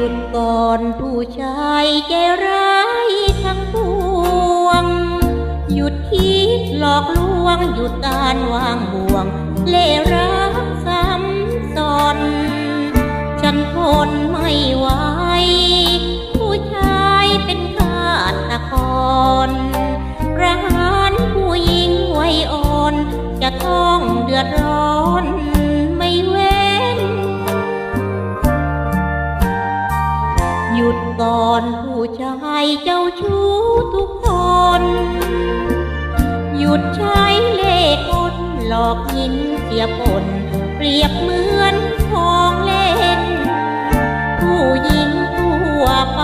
ยุดก่อนผู้ชายใจร้ายทั้งปวง หยุดคิดหลอกลวง หยุดการวางบ่วง เล่รักซ้ำซ้อน ฉันทนไม่ไหว ชายเจ้าชู้ทุกคน หยุดใช้เล่ห์กลหลอกหินเสียปนเปรียบเหมือนของเล่น ผู้หญิงทั่วไป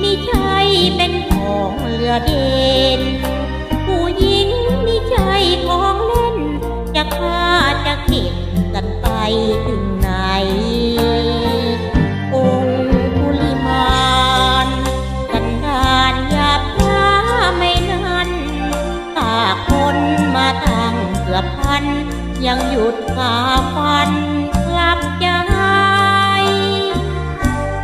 ไม่ใช่เป็นของเหลือเด่นผู้หญิงไม่ใช่ของเล่น จะฆ่าจะเก็บกันไปถึง อบพัน ยังหยุดขาฟันกลับใจ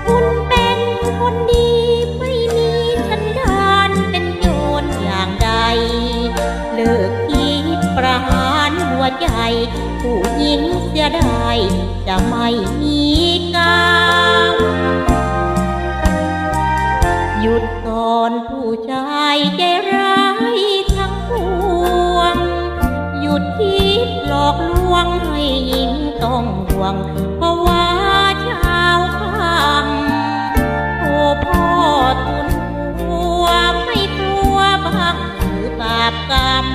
คุณเป็นคนดีไม่มีฉันดานเป็นโจรอย่างใด เลิกคิดประหารหัวใจ ผู้หญิงเสียดายจะไม่มีกามหยุดก่อนผู้ชายใจร้ายุดคิดหลอกลวงให้หญิงต้องห่วงเพราะว่าชาวค่ำโอ้พ่อตุนหัวไม่กลัวบักหรือปากกรรม